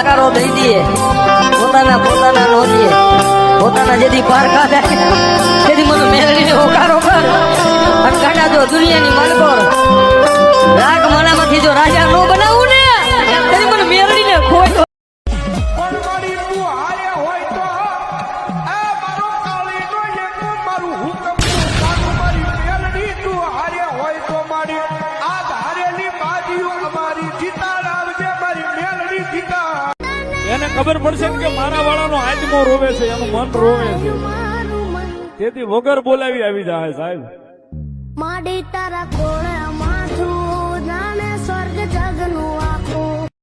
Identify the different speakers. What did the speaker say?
Speaker 1: જકારો દઈ દઈએ. પોતાના પોતાના નો દઈએ પોતાના જેથી પારખા ખાધા તેથી મને મેળવીને હોકારો કર. અને કાઢા જો દુનિયાની માલકો રાગ માનામાંથી જો રાજા નો બનાવું ને તેથી મને મેળવીને ખોય તો
Speaker 2: એને ખબર પડશે કે મારા વાળાનો આજમો રોવે છે એનું મન રોવે છે. તેથી વગર બોલાવી આવી જાય સાહેબ.
Speaker 3: માડી તારા